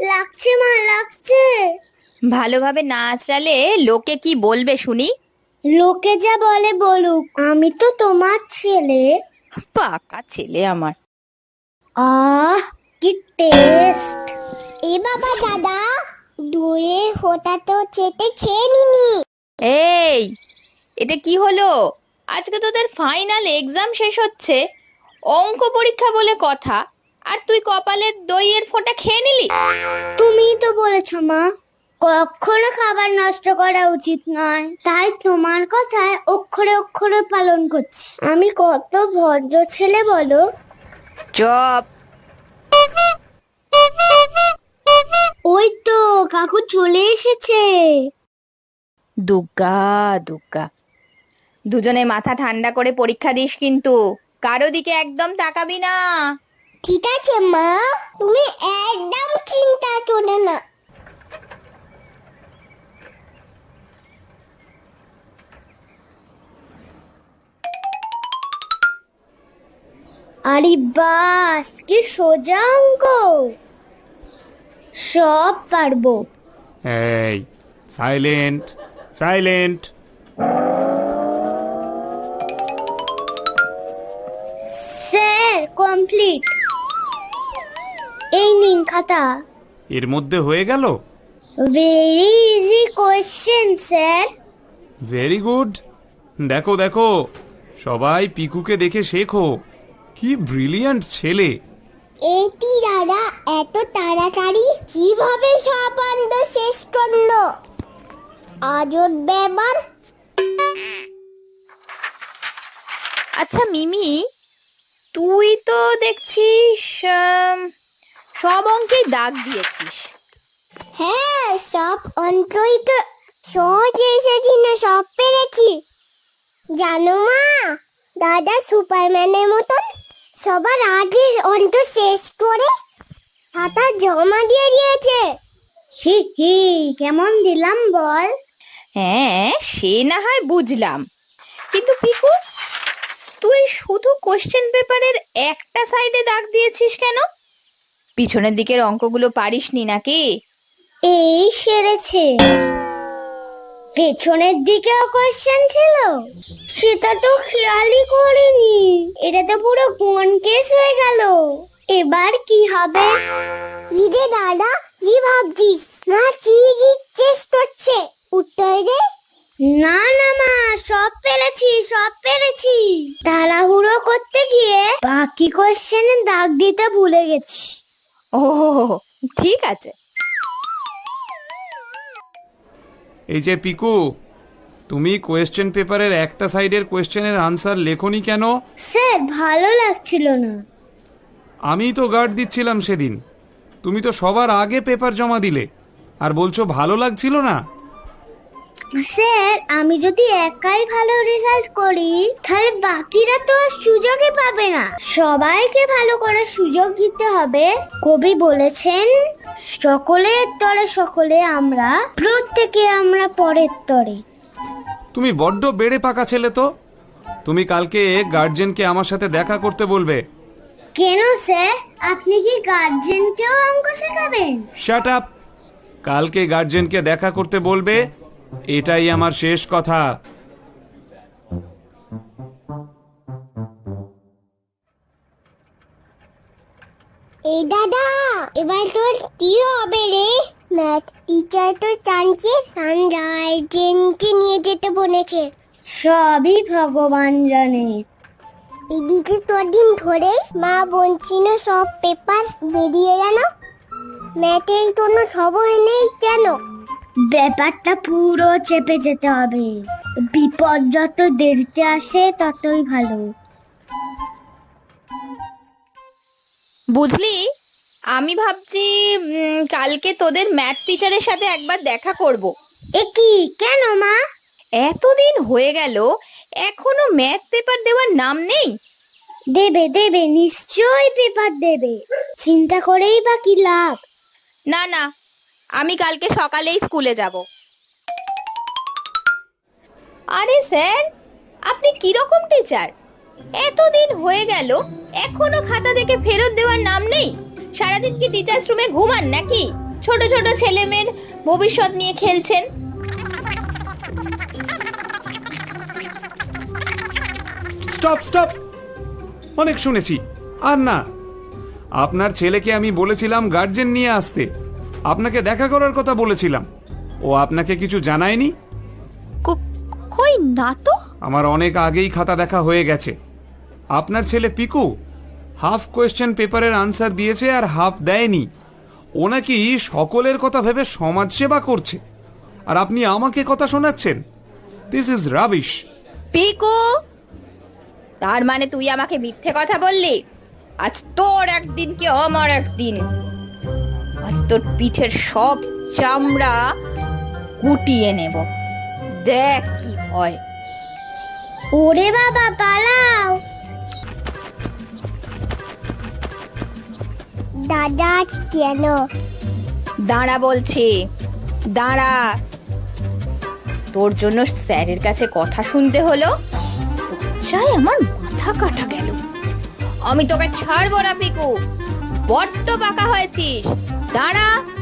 লাগছে মা লাগছে। ভালোভাবে না আঁচড়ালে লোকে কি বলবে শুনি? লোকে যা বলে বলুক আমি তো তোমার ছেলে। পাকা ছেলে আমার। আহ কি টেস্ট এ বাবা দাদা দুয়ে হোটা তো চেটে খেয়ে নিনি। এই এটা কি হলো? আজকে তোদের ফাইনাল এক্সাম শেষ হচ্ছে। অঙ্ক পরীক্ষা বলে কথা। আর তুই কপালের দইয়ের ফোঁটা খেয়ে নিলি? তুমিই তো বলেছ মা। কখনো খাবার নষ্ট করা উচিত নয়। তাই তোমার কথায় অক্ষরে অক্ষরে পালন করছি। আমি কত ভদ্র ছেলে বলো? চপ। ওই তো কাকু চলে এসেছে। দুগ্গা দুগ্গা। দুজনে মাথা ঠান্ডা করে পরীক্ষা দিস কিন্তু। কারও দিকে একদম তাকাবি না। ঠিক আছে মা। তুমি একদম চিন্তা করো না। আরে বাস কি সোজা অঙ্ক। সব পারব। এই সাইলেন্ট সাইলেন্ট স্যার কমপ্লিট এই নিন খাতা। এর মধ্যে হয়ে গেল? Very easy question sir very good দেখো দেখো। সবাই পিকুকে দেখে শেখো। কি ব্রিলিয়ান্ট ছেলে। এটি দাদা এত তাড়াতাড়ি কীভাবে সব আনন্দ শেষ করল? আজব ব্যাপার। আচ্ছা মিমি তুই তো দেখছিস সব অঙ্কেই দাগ দিয়েছিস। হ্যাঁ সব অন্তই তো সহজ না সব পেরেছি। জানো মা দাদা সুপারম্যানের মতন সবার আগে অন্ত শেষ করে খাতা জমা দিয়ে দিয়েছে। হি হি কেমন দিলাম বল। হ্যাঁ সে না হয় বুঝলাম। কিন্তু পিকু তুই শুধু কোশ্চেন পেপারের একটা সাইডে দাগ দিয়েছিস কেন? পিছনের দিকের অঙ্কগুলো পারিসনি নাকি? এই সেরেছে। পেছনের দিকেও কোয়েশ্চেন ছিল। সেটা তো খেয়ালই করিনি। এটা তো পুরো কোন কেস হয়ে গেল? এবার কি হবে? কি রে দাদা কি ভাবছিস? না কি জিজ্ঞেস করছে? উত্তর দে। না না মা সব পেরেছি সব পেরেছি। তাড়াহুড়ো করতে গিয়ে বাকি কোয়েশ্চেনে দাগ দিতে ভুলে গেছি। ও ঠিক আছে। এই যে পিকু তুমি কোয়েশ্চেন পেপারের একটা সাইডের কোয়েশ্চেনের আনসার লেখনি কেন? স্যার ভালো লাগছিল না। আমি তো গার্ড দিচ্ছিলাম সেদিন। তুমি তো সবার আগে পেপার জমা দিলে। আর বলছো ভালো লাগছিল না? স্যার আমি যদি একাই ভালো রেজাল্ট করি তাহলে বাকিরা তো আর সুযোগই পাবে না। সবাইকে ভালো করার সুযোগ দিতে হবে। কবি বলেছেন সকলের তরে সকলে আমরা প্রত্যেকে আমরা পরের তরে। তুমি বড্ড বেড়ে পাকা ছেলে তো। তুমি কালকে গার্জেনকে আমার সাথে দেখা করতে বলবে। কেন স্যার? আপনি কি গার্জেনকেও অঙ্ক শেখাবেন? শাট আপ কালকে গার্জেনকে দেখা করতে বলবে এটাই আমার শেষ কথা। এই দাদা এবার তোর কি হবে রে? ম্যাথ টিচার তো টানছে গার্জেনকে নিয়ে যেতে বলেছে। সবই ভগবান জানে। এদিকে কদিন ধরেই মা বলছিল সব পেপার বেরিয়ে গেল। ম্যাথের কোনো খবর নেই কেন? ব্যাপারটা পুরো চেপে যেতে হবে। বিপদ যত দেরিতে আসে ততই ভালো। বুঝলি আমি ভাবছি উম, কালকে তোদের ম্যাথ টিচারের সাথে একবার দেখা করব। এ কি? কেন মা? এতদিন হয়ে গেল এখনও ম্যাথ পেপার দেওয়ার নাম নেই। দেবে দেবে নিশ্চয়ই পেপার দেবে। চিন্তা করেই বা কি লাভ? না না আমি কালকে সকালেই স্কুলে যাব। আরে স্যার, আপনি কীরকম টিচার? এতদিন হয়ে গেল, এখনও খাতা দেখে ফেরত দেওয়ার নাম নেই? সারাদিন কি টিচার্স রুমে ঘুমান নাকি? ছোট ছোট ছেলে মেয়ের ভবিষ্যৎ নিয়ে খেলছেন? Stop stop! অনেক শুনেছি। আর না, আপনার ছেলেকে আমি বলেছিলাম গার্জেন নিয়ে আসতে। আপনাকে দেখা করার কথা বলেছিলাম। ও আপনাকে কিছু জানায়নি? কই না তো? আমার অনেক আগেই খাতা দেখা হয়ে গেছে। আপনার ছেলে পিকু হাফ কোয়েশ্চেন পেপারের আনসার দিয়েছে আর হাফ দেয়নি। ও নাকি সকলের কথা ভেবে সমাজসেবা করছে। আর আপনি আমাকে কথা শোনাচ্ছেন? This is rubbish Piku! তার মানে তুই আমাকে মিথ্যে কথা বললি? আজ তোর একদিন কি আমার একদিন? তোর পিঠের সব চামড়া গুটিয়ে নেব। দেখ কি হয়। ওরে বাবা পালাও। দাদা আজ কেন? দাঁড়া বলছি দাঁড়া। তোর জন্য স্যারের কাছে কথা শুনতে হলো। চাই আমার মাথা কাটা গেল। আমি তোকে ছাড়বো না পিকু। বড্ড পাকা হয়েছিস। দাঁড়া।